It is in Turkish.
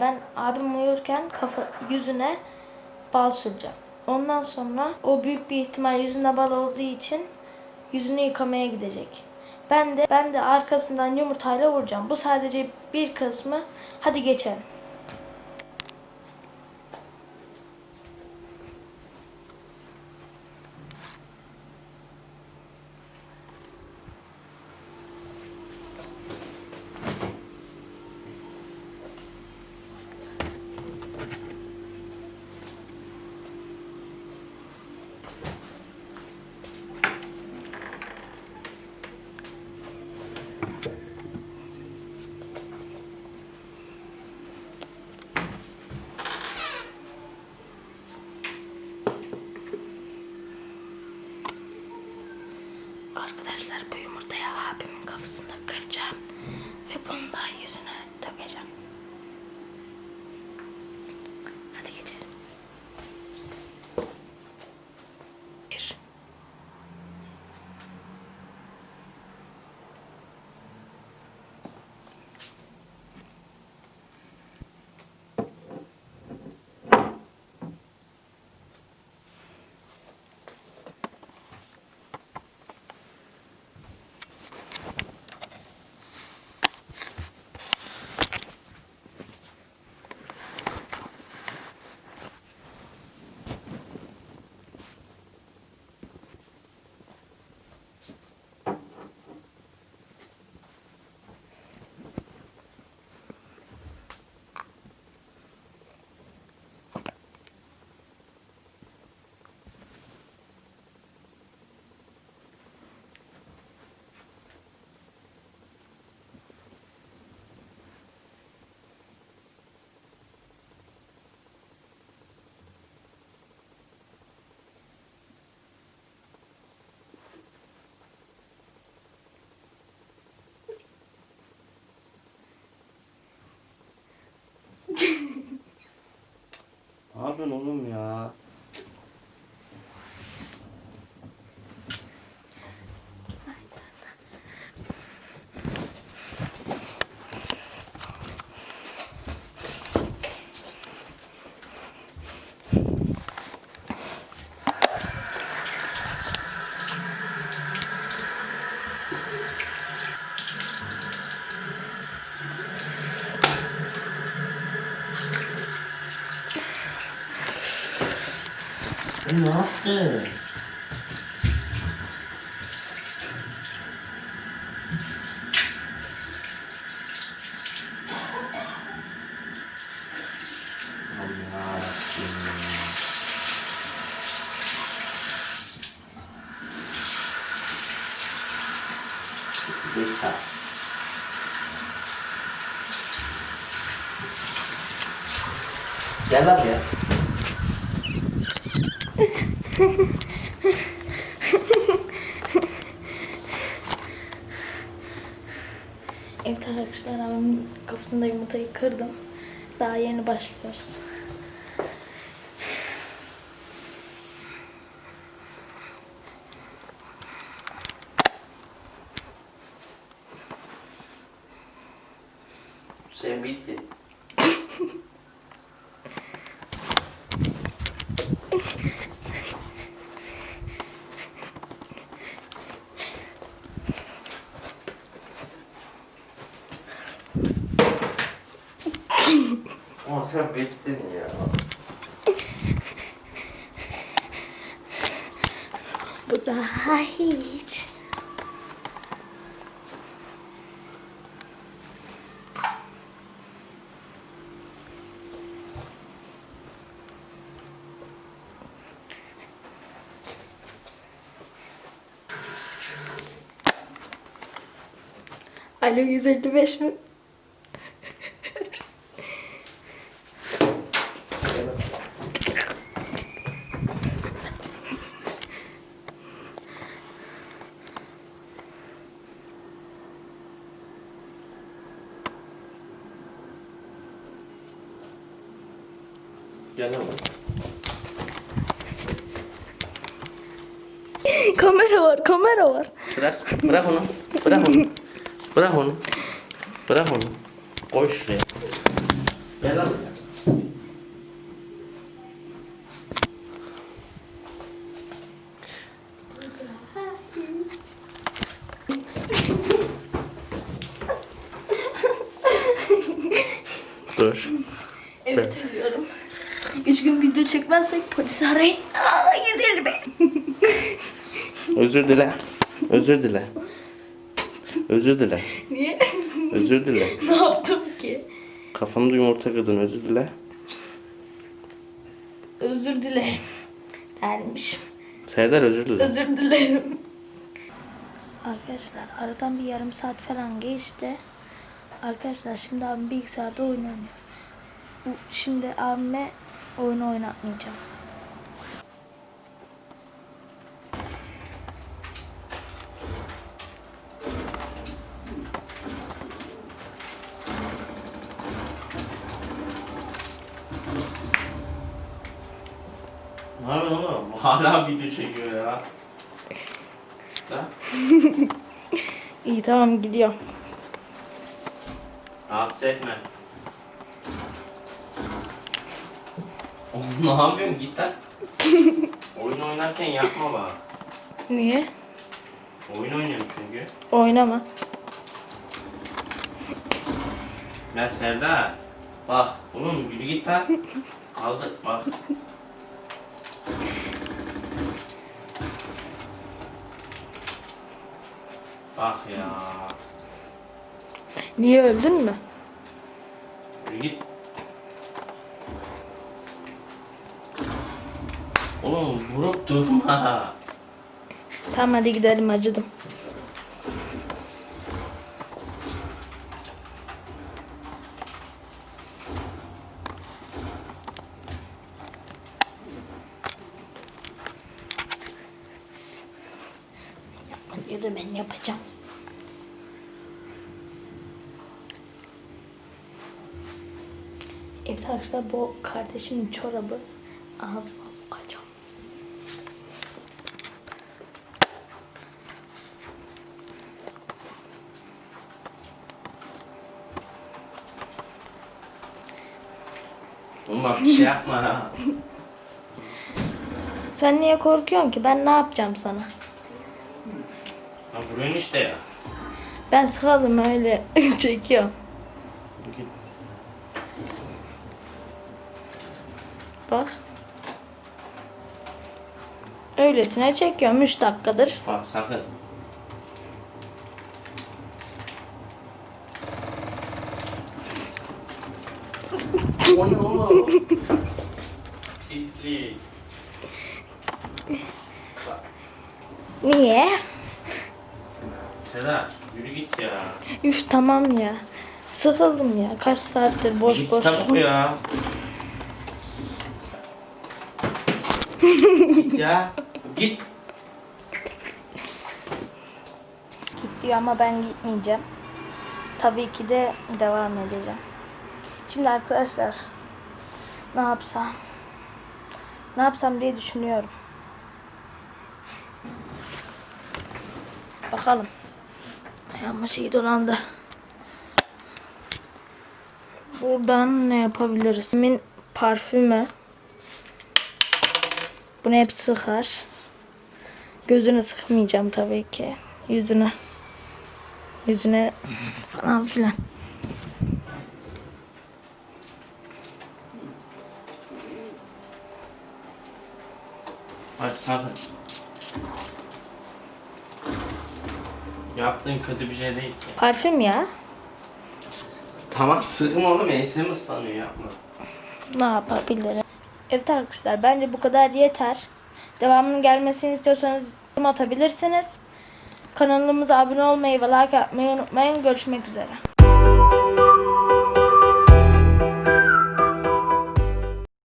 Ben abim uyurken kafa yüzüne bal süreceğim. Ondan sonra o büyük bir ihtimal yüzünde bal olduğu için yüzünü yıkamaya gidecek. Ben de ben de arkasından yumurtayla vuracağım. Bu sadece bir kısmı. Hadi geçelim. Arkadaşlar bu yumurtayı abimin kafasında kıracağım. Ve bunu da yüzüne dökeceğim. Yapıyorsun oğlum ya? Sen ne yaptın? Allah'ım yarabbim. Dikkat. Gel lan ya. Evet arkadaşlar abimin kafasında yumurtayı kırdım. Daha yeni başlıyoruz. Sen bittin. Sen bittin ya. Bu daha hiç. Alo 155 mi? Gel lan. kamera var, kamera var. Bırak, bırak onu. Bırak onu. Bırak onu. Bırak onu. Koy şuraya. Gel lan Üç gün video çekmezsek polisi arayın. Aa, 150 be. Özür dile. Özür dile. Özür dile. Niye? Özür dile. ne yaptım ki? Kafamda yumurta kırdın özür dile. Özür dilerim. Dermişim. Serdar özür dile. Özür dilerim. Arkadaşlar aradan bir yarım saat falan geçti. Arkadaşlar şimdi abim bilgisayarda oyun oynuyor. Bu şimdi abime oyunu oynatmayacağım. Ne yapıyorsun oğlum? Hala video çekiyor ya. Ha? İyi tamam gidiyorum. Rahatsız etme. Oğlum ne yapıyorsun? Git lan. Oyun oynarken yapma bak. Niye? Oyun oynuyorum çünkü. Oynama. Ya Serdar. Bak oğlum yürü git lan. Kaldı bak. Bak ya. Niye öldün mü? Yürü git. Oğlum vurup durma. Tamam hadi gidelim acıdım. Diyor da ben yapacağım. Evet arkadaşlar bu kardeşimin çorabı ağzıma sokacağım. Oğlum bak bir şey yapma ha. Sen niye korkuyorsun ki? Ben ne yapacağım sana? Ha vuruyorsun işte ya. Ben sıkalım öyle çekiyorum. Git. Bak. Öylesine çekiyorum 3 dakikadır. Bak sakın. O ne oğlum? Pislik. Bak. Niye? Sedat yürü git ya. Üf tamam ya. Sıkıldım ya. Kaç saattir boş boş. kitap oku ya. git ya. Git. Git diyor ama ben gitmeyeceğim. Tabii ki de devam edeceğim. Şimdi arkadaşlar ne yapsam? Ne yapsam diye düşünüyorum. Bakalım. Ayağıma şey dolandı. Buradan ne yapabiliriz? Min parfümü. Bunu hep sıkar. Gözünü sıkmayacağım tabii ki. Yüzüne. Yüzüne falan filan. Hadi sakın. Yaptığın kötü bir şey değil ki. Parfüm ya. Tamam sıkma oğlum ensem ıslanıyor yapma. Ne yapabilirim? Evet arkadaşlar bence bu kadar yeter. Devamının gelmesini istiyorsanız atabilirsiniz. Kanalımıza abone olmayı ve like atmayı unutmayın. Görüşmek üzere.